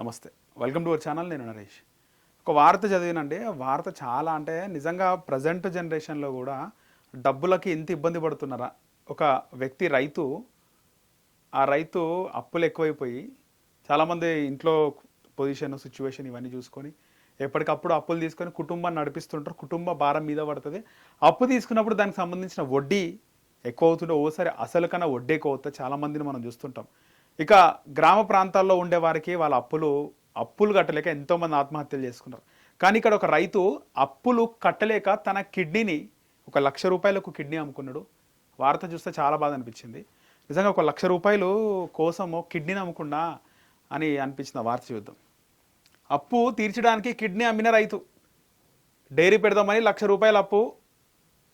నమస్తే. Welcome to our channel నేను నరేష్. ఒక వార్త చదివినండి. ఆ వార్త చాలా అంటే నిజంగా ప్రజెంట్ జనరేషన్లో కూడా డబ్బులకి ఎంత ఇబ్బంది పడుతున్నారా? ఒక వ్యక్తి రైతు ఆ రైతు అప్పులు ఎక్కువైపోయి చాలామంది ఇంట్లో పొజిషన్ సిచ్యువేషన్ ఇవన్నీ చూసుకొని ఎప్పటికప్పుడు అప్పులు తీసుకొని కుటుంబాన్ని నడిపిస్తుంటారు. కుటుంబ భారం మీద పడుతుంది. అప్పు తీసుకున్నప్పుడు దానికి సంబంధించిన వడ్డీ ఎక్కువ అవుతుంటే ఓసారి అసలు కన్నా వడ్డీ ఎక్కువ అవుతుంది చాలామందిని మనం చూస్తుంటాం. ఇక గ్రామ ప్రాంతాల్లో ఉండే వారికి వాళ్ళ అప్పులు అప్పులు కట్టలేక ఎంతోమంది ఆత్మహత్యలు చేసుకున్నారు. కానీ ఇక్కడ ఒక రైతు అప్పులు కట్టలేక తన కిడ్నీని ఒక లక్ష రూపాయలకు కిడ్నీ అమ్ముకున్నాడు. వార్త చూస్తే చాలా బాధ అనిపించింది. నిజంగా ఒక లక్ష రూపాయలు కోసము కిడ్నీని అమ్ముకున్నా అని అనిపించింది ఆ వార్త చూద్దాం. అప్పు తీర్చడానికి కిడ్నీ అమ్మిన రైతు. డైరీ పెడదామని లక్ష రూపాయల అప్పు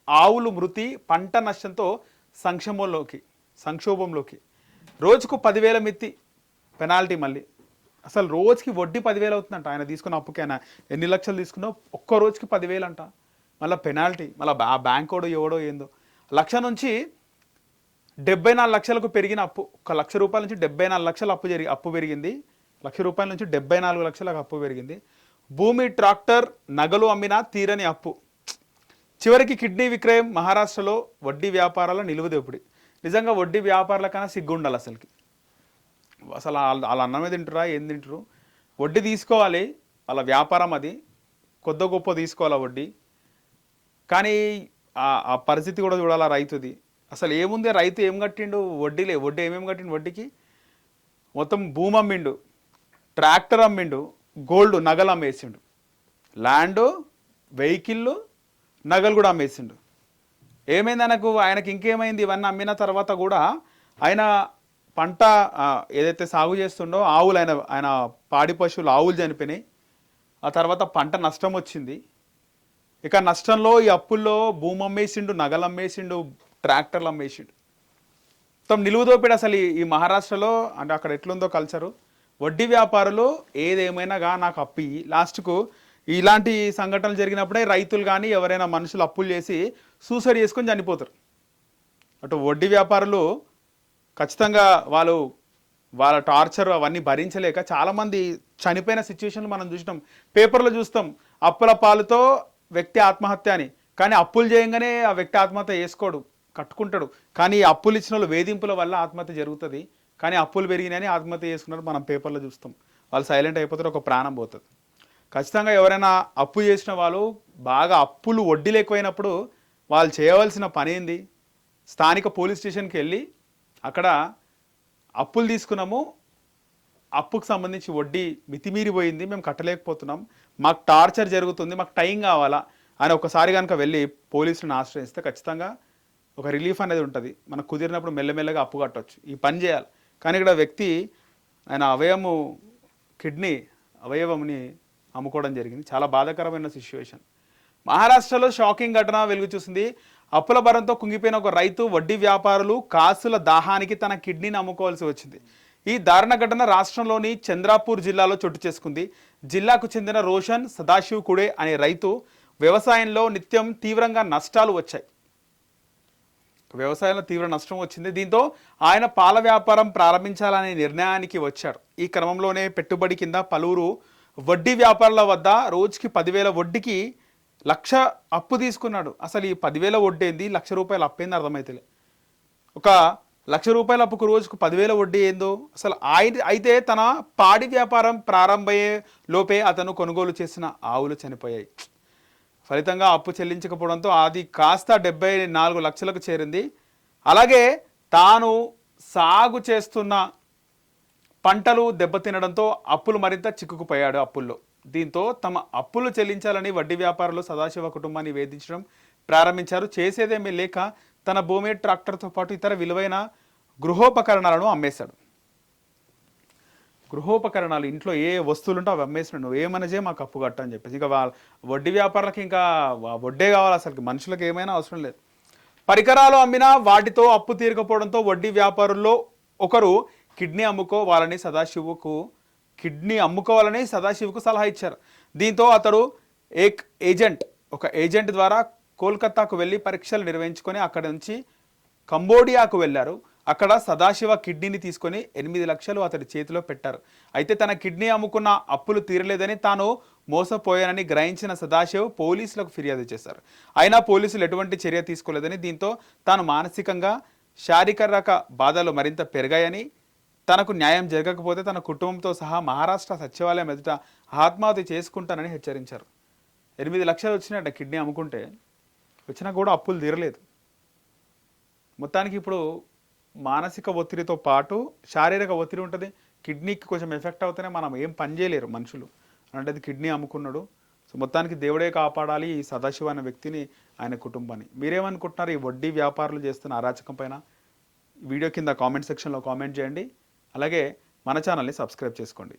ఆవులు మృతి పంట నష్టంతో సంక్షేమంలోకి సంక్షోభంలోకి. రోజుకు పదివేల మిత్తి పెనాల్టీ మళ్ళీ. అసలు రోజుకి వడ్డీ పదివేలు అవుతుందంట. ఆయన తీసుకున్న అప్పుకి ఆయన ఎన్ని లక్షలు తీసుకున్నా ఒక్క రోజుకి పదివేలు అంట మళ్ళీ పెనాల్టీ మళ్ళీ ఆ బ్యాంక్ ఓడో ఎవడో ఏందో. లక్ష నుంచి డెబ్బై నాలుగు లక్షలకు పెరిగిన అప్పు. ఒక లక్ష రూపాయల నుంచి డెబ్బై నాలుగు లక్షల అప్పు జరిగి అప్పు పెరిగింది. లక్ష రూపాయల నుంచి డెబ్బై నాలుగు లక్షలకు అప్పు పెరిగింది. భూమి ట్రాక్టర్ నగలు అమ్మిన తీరని అప్పు. చివరికి కిడ్నీ విక్రయం మహారాష్ట్రలో వడ్డీ వ్యాపారాల నిలువదోపిడి నిజంగా వడ్డీ వ్యాపారుల కన్నా సిగ్గు ఉండాలి అసలుకి. అసలు వాళ్ళ వాళ్ళ అన్నమే తింటారా ఏం తింటారు వడ్డీ తీసుకోవాలి వాళ్ళ వ్యాపారం అది. కొద్ది గొప్ప తీసుకోవాలి వడ్డీ? కానీ ఆ- ఆ పరిస్థితి కూడా చూడాలి రైతుది. అసలు ఏముంది రైతు ఏం కట్టిండు? వడ్డీలే వడ్డీ ఏమేమి కట్టిండు వడ్డీకి? మొత్తం భూమి అమ్మిండు ట్రాక్టర్ అమ్మిండు గోల్డ్ నగలు అమ్మేసిండు. ల్యాండ్ వెహికల్ నగలు కూడా అమ్మేసిండు. ఏమైంది ఆయనకు ఆయనకి ఇంకేమైంది? ఇవన్నీ అమ్మిన తర్వాత కూడా ఆయన పంట ఏదైతే సాగు చేస్తుండో ఆవులు ఆయన ఆయన పాడి పశువులు ఆవులు చనిపోయినాయి. ఆ తర్వాత పంట నష్టం వచ్చింది. ఇక నష్టంలో ఈ అప్పుల్లో భూమి అమ్మేసిండు నగలు అమ్మేసిండు ట్రాక్టర్లు అమ్మేసిండు. మొత్తం నిలువుదోపిడి అసలు ఈ- మహారాష్ట్రలో అంటే అక్కడ ఎట్లుందో కల్చరు వడ్డీ వ్యాపారులు ఏదేమైనాగా నాకు అప్పి లాస్ట్కు ఇలాంటి సంఘటనలు జరిగినప్పుడే రైతులు కానీ ఎవరైనా మనుషులు అప్పులు చేసి సూసైడ్ చేసుకొని చనిపోతారు. అటు వడ్డీ వ్యాపారులు ఖచ్చితంగా వాళ్ళు వాళ్ళ టార్చర్ అవన్నీ భరించలేక చాలామంది చనిపోయిన సిచ్యువేషన్లు మనం చూసినాం. పేపర్లో చూస్తాం అప్పుల పాలుతో వ్యక్తి ఆత్మహత్య అని. కానీ అప్పులు చేయంగానే ఆ వ్యక్తి ఆత్మహత్య చేసుకోడు కట్టుకుంటాడు. కానీ అప్పులు ఇచ్చిన వాళ్ళు వేధింపుల వల్ల ఆత్మహత్య జరుగుతుంది. కానీ అప్పులు పెరిగినాయని ఆత్మహత్య చేసుకున్నారు మనం పేపర్లో చూస్తాం. వాళ్ళు సైలెంట్ అయిపోతారు ఒక ప్రాణం పోతుంది. ఖచ్చితంగా ఎవరైనా అప్పు చేసిన వాళ్ళు బాగా అప్పులు వడ్డీ లేకపోయినప్పుడు వాళ్ళు చేయవలసిన పని ఏంది? స్థానిక పోలీస్ స్టేషన్కి వెళ్ళి అక్కడ అప్పులు తీసుకున్నాము. అప్పుకు సంబంధించి వడ్డీ మితిమీరిపోయింది. మేము కట్టలేకపోతున్నాం. మాకు టార్చర్ జరుగుతుంది. మాకు టైం కావాలా అని ఒకసారి కనుక వెళ్ళి పోలీసులను ఆశ్రయిస్తే ఖచ్చితంగా ఒక రిలీఫ్ అనేది ఉంటుంది. మనకు కుదిరినప్పుడు మెల్లమెల్లగా అప్పు కట్టవచ్చు ఈ పని చేయాలి. కానీ ఇక్కడ వ్యక్తి ఆయన అవయము కిడ్నీ అవయవంని అమ్ముకోవడం జరిగింది. చాలా బాధాకరమైన సిచ్యువేషన్. మహారాష్ట్రలో షాకింగ్ ఘటన వెలుగు చూసింది. అప్పుల భరంతో కుంగిపోయిన ఒక రైతు వడ్డీ వ్యాపారులు కాసుల దాహానికి తన కిడ్నీని అమ్ముకోవాల్సి వచ్చింది. ఈ దారుణ ఘటన రాష్ట్రంలోని చంద్రాపూర్ జిల్లాలో చోటు చేసుకుంది. జిల్లాకు చెందిన రోషన్ సదాశివ్ కుడే అనే రైతు వ్యవసాయంలో నిత్యం తీవ్రంగా నష్టాలు వచ్చాయి. వ్యవసాయంలో తీవ్ర నష్టం వచ్చింది. దీంతో ఆయన పాల వ్యాపారం ప్రారంభించాలనే నిర్ణయానికి వచ్చారు. ఈ క్రమంలోనే పెట్టుబడి కింద పలువురు వడ్డీ వ్యాపారుల వద్ద రోజుకి పదివేల వడ్డీకి లక్ష అప్పు తీసుకున్నాడు. అసలు ఈ పదివేల వడ్డీ ఏంది? లక్ష రూపాయలు అప్పేంది అర్థమైతలే. ఒక లక్ష రూపాయల అప్పుకు రోజుకు పదివేల వడ్డీ ఏందో? అసలు ఆయన అయితే తన పాడి వ్యాపారం ప్రారంభమయ్యే లోపే అతను కొనుగోలు చేసిన ఆవులు చనిపోయాయి. ఫలితంగా అప్పు చెల్లించకపోవడంతో అది కాస్త డెబ్బై నాలుగు లక్షలకు చేరింది. అలాగే తాను సాగు చేస్తున్న పంటలు దెబ్బతినడంతో అప్పులు మరింత చిక్కుకుపోయాడు అప్పుల్లో. దీంతో తమ అప్పులు చెల్లించాలని వడ్డీ వ్యాపారులు సదాశివ కుటుంబాన్ని వేధించడం ప్రారంభించారు. చేసేదేమీ లేక తన భూమి ట్రాక్టర్తో పాటు ఇతర విలువైన గృహోపకరణాలను అమ్మేశాడు. గృహోపకరణాలు ఇంట్లో ఏ వస్తువులు ఉంటే అవి అమ్మేసినాడు. నువ్వు ఏమనజే మాకు అప్పు కట్ట అని చెప్పేసి. ఇంకా వడ్డీ వ్యాపారులకు ఇంకా వడ్డే కావాలి అసలు మనుషులకు ఏమైనా అవసరం లేదు. పరికరాలు అమ్మినా వాటితో అప్పు తీరకపోవడంతో వడ్డీ వ్యాపారుల్లో ఒకరు కిడ్నీ అమ్ముకోవాలని సదాశివుకు కిడ్నీ అమ్ముకోవాలని సదాశివుకు సలహా ఇచ్చారు. దీంతో అతడు ఏక్ ఏజెంట్ ఒక ఏజెంట్ ద్వారా కోల్కతాకు వెళ్ళి పరీక్షలు నిర్వహించుకొని అక్కడ నుంచి కంబోడియాకు వెళ్ళారు. అక్కడ సదాశివ కిడ్నీని తీసుకొని ఎనిమిది లక్షలు అతడి చేతిలో పెట్టారు. అయితే తన కిడ్నీ అమ్ముకున్న అప్పులు తీరలేదని తాను మోసపోయానని గ్రహించిన సదాశివ్ పోలీసులకు ఫిర్యాదు చేశారు. అయినా పోలీసులు ఎటువంటి చర్య తీసుకోలేదని దీంతో తాను మానసికంగా శారీరక బాధలు మరింత పెరిగాయని తనకు న్యాయం జరగకపోతే తన కుటుంబంతో సహా మహారాష్ట్ర సచివాలయం ఎదుట ఆత్మహత్య చేసుకుంటానని హెచ్చరించారు. ఎనిమిది లక్షలు వచ్చినట్ట కిడ్నీ అమ్ముకుంటే వచ్చినా కూడా అప్పులు తీరలేదు. మొత్తానికి ఇప్పుడు మానసిక ఒత్తిడితో పాటు శారీరక ఒత్తిడి ఉంటుంది. కిడ్నీకి కొంచెం ఎఫెక్ట్ అవుతేనే మనం ఏం పని చేయలేరు మనుషులు. అంటే అది కిడ్నీ అమ్ముకున్నాడు. సో మొత్తానికి దేవుడే కాపాడాలి ఈ సదాశివ అనే వ్యక్తిని ఆయన కుటుంబాన్ని. మీరేమనుకుంటున్నారు? ఈ వడ్డీ వ్యాపారులు చేస్తున్న అరాచకం పైన? వీడియో కింద కామెంట్ సెక్షన్లో కామెంట్ చేయండి. అలాగే మన ఛానల్ని సబ్స్క్రైబ్ చేసుకోండి.